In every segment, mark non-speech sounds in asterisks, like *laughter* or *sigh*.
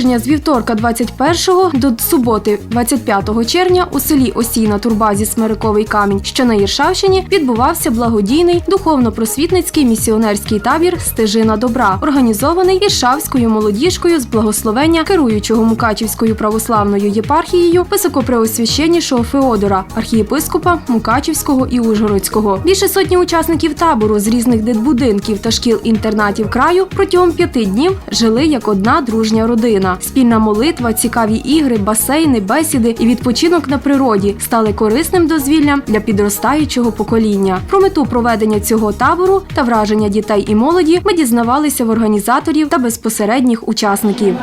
Щотижня з вівторка 21 до суботи 25 червня у селі Осій на турбазі Смириковий камінь, що на Єршавщині, відбувався благодійний духовно-просвітницький місіонерський табір Стежина добра, організований Іршавською молодіжкою з благословення керуючого Мукачівською православною єпархією високопреосвященнішого Феодора, архієпископа Мукачівського і Ужгородського. Більше сотні учасників табору з різних дитбудинків та шкіл-інтернатів краю протягом п'яти днів жили як одна дружня родина. Спільна молитва, цікаві ігри, басейни, бесіди і відпочинок на природі стали корисним дозвіллям для підростаючого покоління. Про мету проведення цього табору та враження дітей і молоді ми дізнавалися в організаторів та безпосередніх учасників.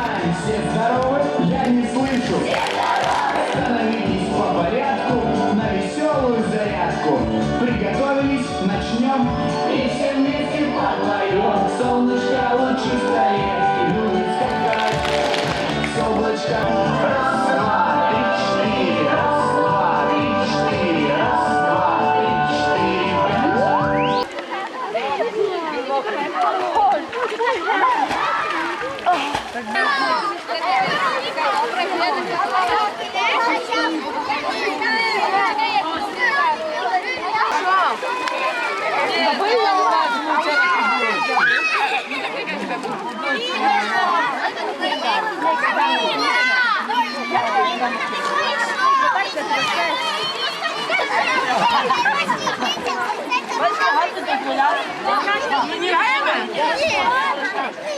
Мені граємо? Ні.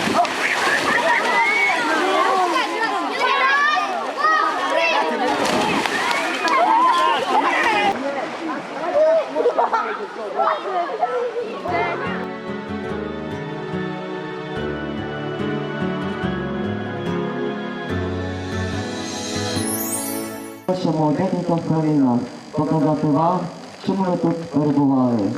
Хочемо декілька хвилинок показати вам, що ми тут перебували.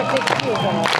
Ви таких книжок. Дякую.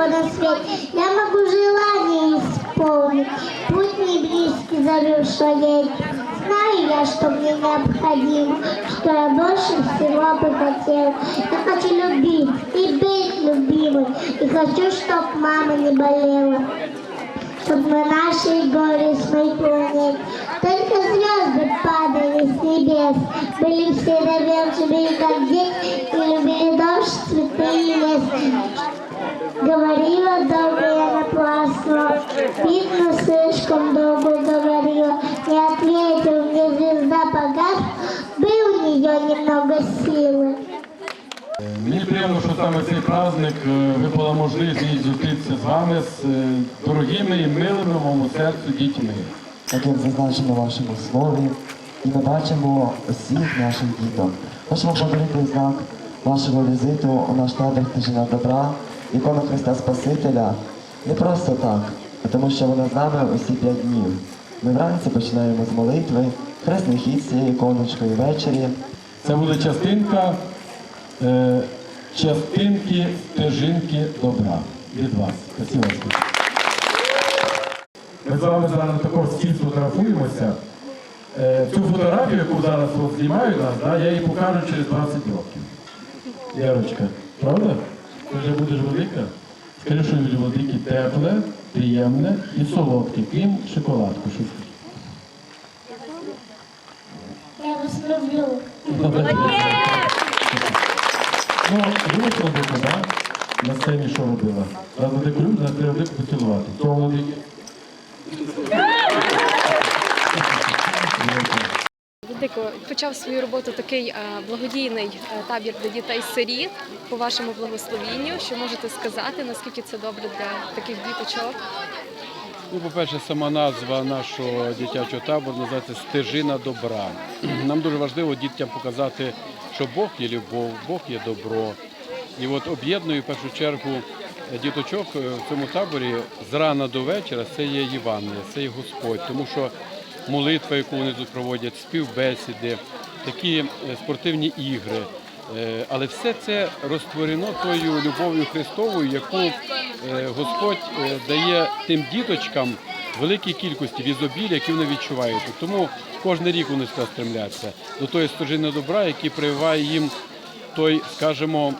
его на свет. Я могу желание исполнить, путь не близкий зарюша ей. Знаю я, что мне необходимо, что я больше всего бы хотел. Я хочу любить и быть любимой, и хочу, чтоб мама не болела. Чтобы на нашей горе своих планет только звезды падали с небес, были все доверчивые, как дети, и любили дождь, цветы и лес. Говорила долго я напрасно. Видно, слишком долго говорила. Не ответил мне звезда погас. Был у нее немного силы. Мені приємно, що саме цей праздник е, випала можливість мені зустрітися з вами, з е, дорогими і милими моєму серцю дітьми. Так як зазначено в вашому слові, і ми бачимо усіх наших діток. Хочемо подарити знак вашого візиту у наш табір Стежина добра, ікону Христа Спасителя. Не просто так, а тому що вона з нами усі п'ять днів. Ми вранці починаємо з молитви, хресний хід з цією іконочкою ввечері. Це буде частинка, е, частинки стежинки добра від вас. Спасибо. Ми з вами зараз також всі сфотографуємося. Е, Цю фотографію, яку зараз знімають нас, да, я її покажу через 20 років. Ярочка, правда? Вже будеш велика? Скажи, що від владики тепле, приємне і солодке, крім шоколадку. Що? Я вас люблю Ну, ви владика, да? На сцені що робила? Владику любить, зараз треба владику поцілувати. Цього. Дико почав свою роботу такий е, благодійний е, табір для дітей сиріт по вашому благословінню. Що можете сказати, наскільки це добре для таких діточок? Ну, по-перше, сама назва нашого дитячого табору називається Стежина добра. *clears throat* Нам дуже важливо дітям показати, що Бог є любов, Бог є добро. І от об'єдную в першу чергу діточок е, в цьому таборі з рана до вечора це є Євангеліє, це є Господь, тому що молитва, яку вони тут проводять, співбесіди, такі е, спортивні ігри. Е, Але все це розтворено тою любов'ю Христовою, яку е, Господь дає тим діточкам великій кількості в ізобілі, які вони відчувають. Тому кожен рік вони сюди стремляться до тої стожини добра, який прививає їм той, скажімо,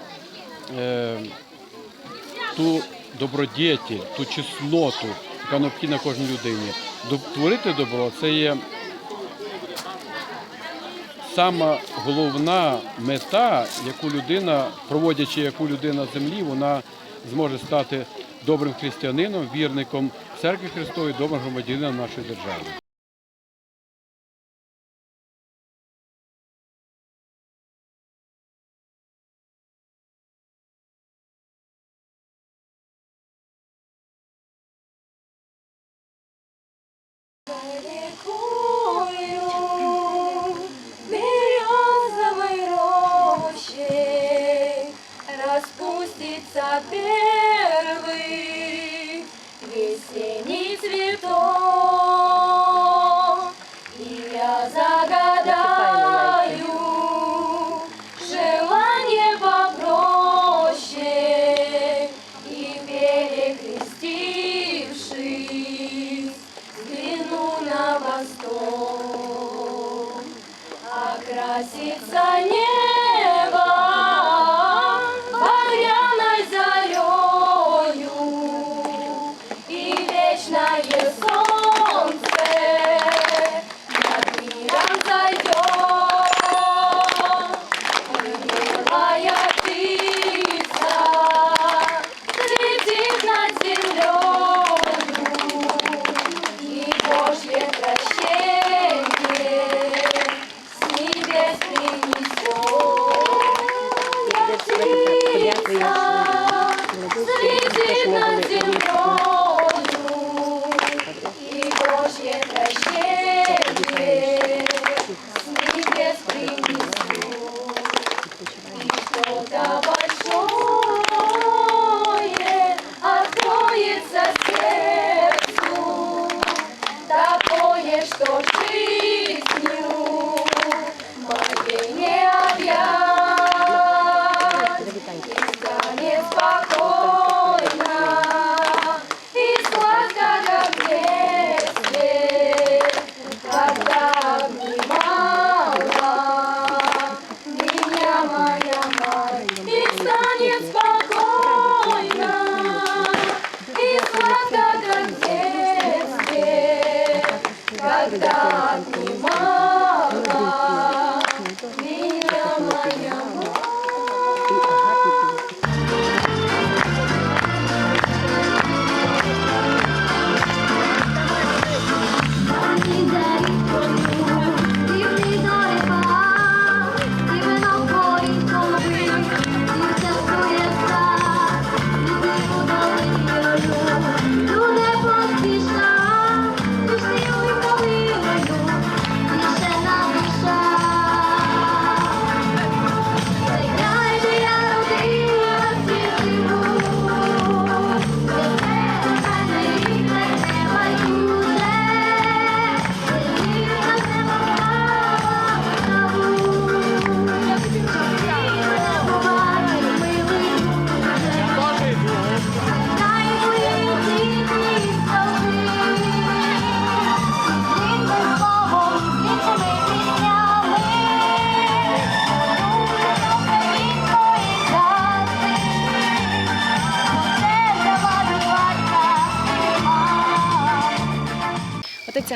ту добродетель, ту чесноту, яка необхідна кожній людині. Творити добро це є сама головна мета, яку людина, проводячи яку людина землі, вона зможе стати добрим християнином, вірником церкви Христової, добрим громадянином нашої держави.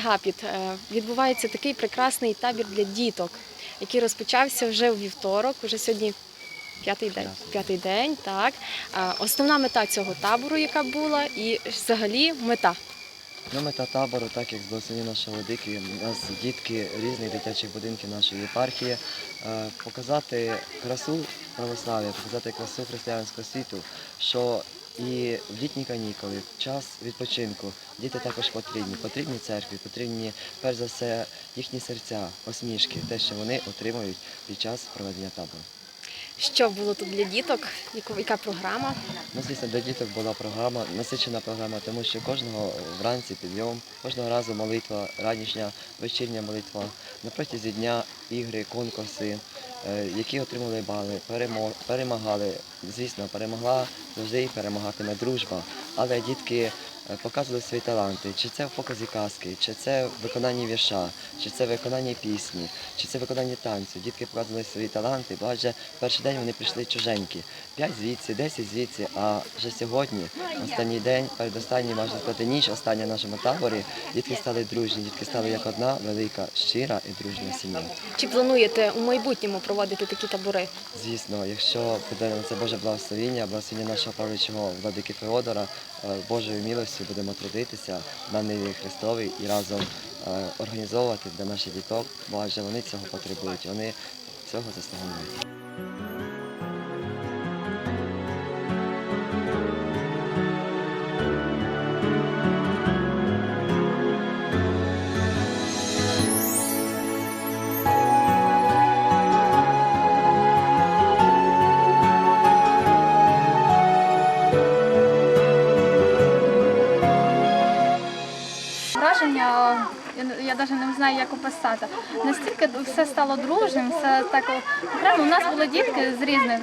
Агапіт, е, відбувається такий прекрасний табір для діток, який розпочався вже у вівторок, уже сьогодні п'ятий день. П'ятий день, так. Е, Основна мета цього табору, яка була, і взагалі мета. Ну, мета табору, так як з благословення нашого владики, у нас дітки різних дитячих будинків нашої єпархії, е, показати красу православ'я, показати красу християнського світу, що і в літні канікули, час відпочинку, діти також потрібні. Потрібні церкві, потрібні, перш за все, їхні серця, осмішки, те, що вони отримують під час проведення табору. Що було тут для діток? Яка програма? Ну, звісно, для діток була програма, насичена програма, тому що кожного вранці підйом, кожного разу молитва, ранішня, вечірня молитва, на протязі дня ігри, конкурси, е, які отримали бали, перемагали. Звісно, перемогла завжди перемагатиме дружба. Але дітки показували свої таланти, чи це в показі казки, чи це в виконанні вірша, чи це в виконанні пісні, чи це в виконанні танцю. Дітки показували свої таланти, бо адже перший день вони прийшли чуженькі. П'ять звідси, десять звідси, а вже сьогодні, останній день, передостанній, можна сказати, ніч, остання в нашому таборі, дітки стали дружні, дітки стали як одна велика, щира і дружня сім'я. Чи плануєте у майбутньому проводити такі табори? Звісно, якщо буде на це Боже благословіння, благословіння нашого правлячого владики Феодора, е, Божою милостю будемо трудитися на ниві Христові і разом е, організовувати для наших діток, бо адже вони цього потребують, вони цього заслуговують. Я, навіть не знаю, як описати. Настільки все стало дружнім, все так окремо. У нас були дітки з різних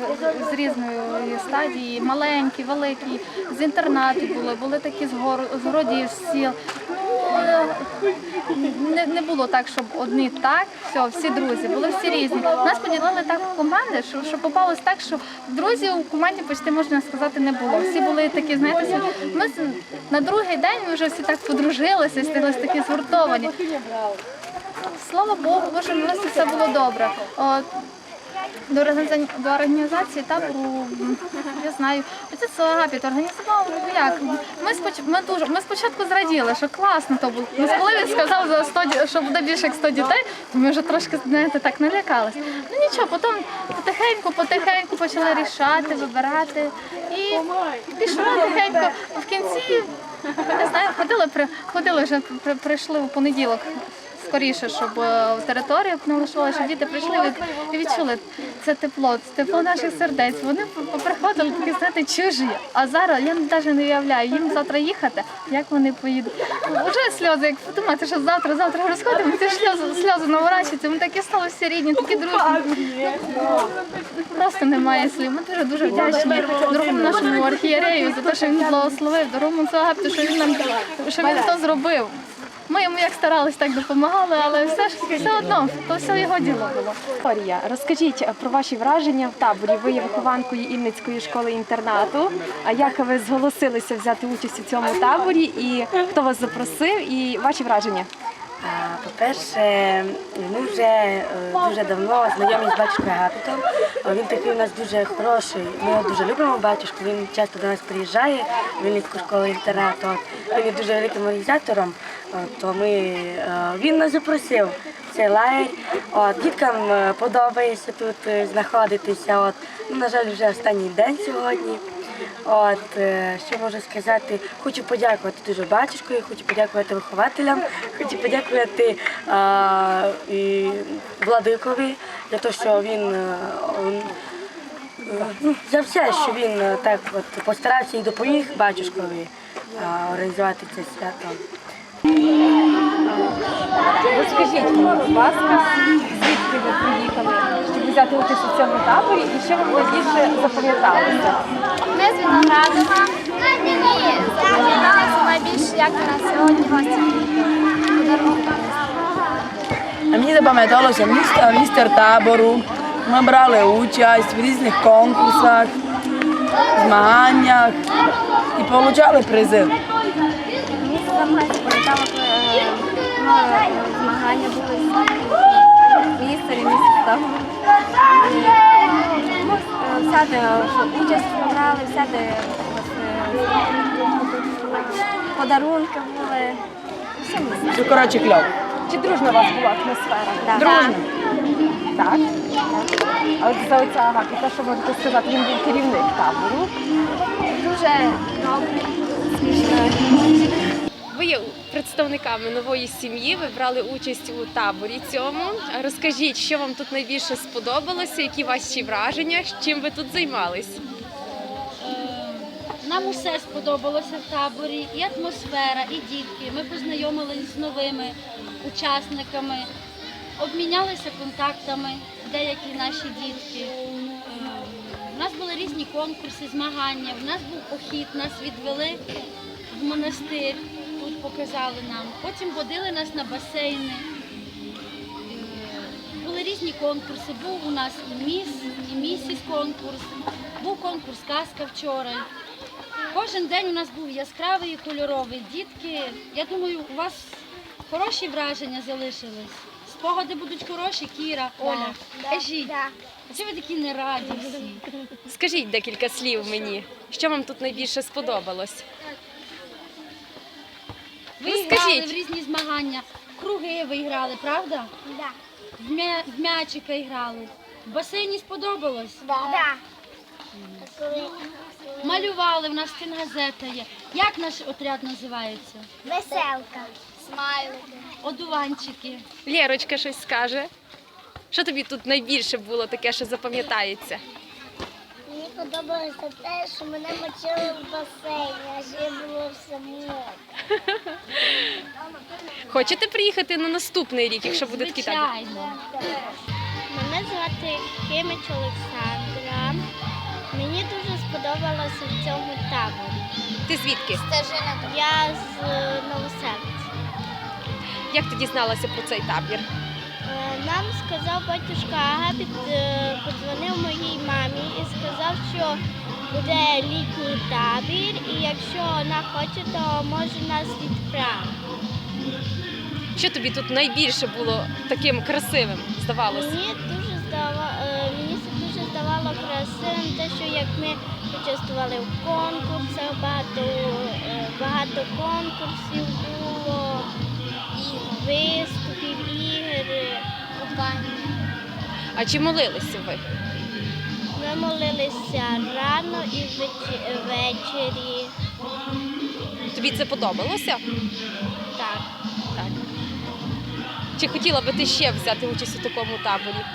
з різної стадії, маленькі, великі, з інтернату були, були такі з городів, з сіл. Ну не, не було так, щоб одні так, все, всі друзі, були всі різні. Нас поділили так в команди, що, що попалось так, що друзів у команді почти можна сказати не було. Всі були такі, знаєте, ми на другий день ми вже всі так подружилися, стали такі згуртовані. Слава Богу, Боже нас все було добре. От, до організації табору, я знаю, отець Агапіт організував, ну як, ми, споч... ми, дуже... ми спочатку зраділи, що класно то було. Ну, коли він сказав, за 100... що буде більше як 100 дітей, то ми вже трошки, знаєте, так налякались. Ну нічого, потім потихеньку, потихеньку почали рішати, вибирати. І пішло тихенько. В кінці, не знаю, ходили, ходили вже, при... прийшли в понеділок скоріше, щоб е, територія налаштувала, щоб діти прийшли і відчули це тепло, це тепло наших сердець. Вони приходили такі, знаєте, чужі. А зараз я навіть не уявляю, їм завтра їхати, як вони поїдуть. Уже сльози, як подумати, що завтра, завтра розходимо, ці сльози, сльози наворачуються. Ми такі стали всі рідні, такі дружні. Просто немає слів. Ми дуже дуже вдячні дорогому нашому архієрею за те, що він благословив, дорогому Цагапту, що він нам що він це зробив. Ми йому як старались, так допомагали, але все ж все одно, то все його діло було. Вікторія, розкажіть про ваші враження в таборі. Ви є вихованкою Ільницької школи інтернату. А як ви зголосилися взяти участь у цьому таборі? І хто вас запросив? І ваші враження? По-перше, ми вже е, дуже давно знайомі з батюшкою Агапітом. Він такий у нас дуже хороший. Ми його дуже любимо батюшку. Він часто до нас приїжджає, Вінницьку школу інтернату. Він є дуже великим організатором. То ми, е, він нас запросив цей лагерь. Діткам е, подобається тут е, знаходитися. От, ну, на жаль, вже останній день сьогодні. От, що можу сказати, хочу подякувати дуже батюшкою, хочу подякувати вихователям, хочу подякувати е, і Владикові за те, що він, ну, за все, що він так от постарався і допоміг батюшкові е, організувати це свято. Розкажіть мені, будь ласка, звідки ви приїхали, щоб взяти участь у цьому таборі і що вам найбільше запам'яталося? Ми з Виноградова. Мені запам'яталося найбільше, як у нас сьогодні гості подарунки. А мені запам'яталося містер, містер табору. Ми брали участь в різних конкурсах, змаганнях і отримали призи. Мені запам'ятало, ну, змагання були містер і місяць там. Всяде участь брали, всяде подарунки були. Все місце. Все коротше кльово. Чи дружна у вас була атмосфера? Так. Дружна. Так. А от за оця Агапіта, що можете сказати, він був керівник табору. Дуже добре, смішно. Ви є представниками нової сім'ї, ви брали участь у таборі цьому. Розкажіть, що вам тут найбільше сподобалося, які ваші враження, чим ви тут займались? Нам усе сподобалося в таборі, і атмосфера, і дітки. Ми познайомилися з новими учасниками, обмінялися контактами, деякі наші дітки. У нас були різні конкурси, змагання. У нас був похід, нас відвели в монастир, показали нам. Потім водили нас на басейни. Е, Були різні конкурси. Був у нас і міс, і місіс конкурс, був конкурс казка вчора. Кожен день у нас був яскравий і кольоровий. Дітки, я думаю, у вас хороші враження залишились. Спогади будуть хороші, Кіра, Оля. Кажіть, а чого ви такі не раді всі? Скажіть декілька слів мені, що вам тут найбільше сподобалось? Ви Ну, грали в різні змагання, круги ви грали, правда? Да. В, м'я... в м'ячика грали. В басейні сподобалось? Да. Малювали, в нас стінгазета є. Як наш отряд називається? Веселка. Смайлики. Одуванчики. Лєрочка щось скаже. Що тобі тут найбільше було таке, що запам'ятається? Мені подобалося те, що мене мочили в басейні, а ще було все мокро. Хочете приїхати на наступний рік, якщо буде такий табір? Звичайно. Мене звати Химич Олександра. Мені дуже сподобалося в цьому таборі. Ти звідки? Я з е, Новоселиці. Як ти дізналася про цей табір? Е, Нам сказав батюшка Агапіт, е, подзвонив моїй мамі і сказав, що буде літній табір, і якщо вона хоче, то може нас відправити. Що тобі тут найбільше було таким красивим, здавалося? Мені дуже здава... е, мені це дуже здавало красивим, те, що як ми участвували в конкурсах, багато, багато конкурсів було, і виступів, купання. А чи молилися ви? Ми молилися рано і ввечері. Тобі це подобалося? Так. Так. Чи хотіла би ти ще взяти участь у такому таборі?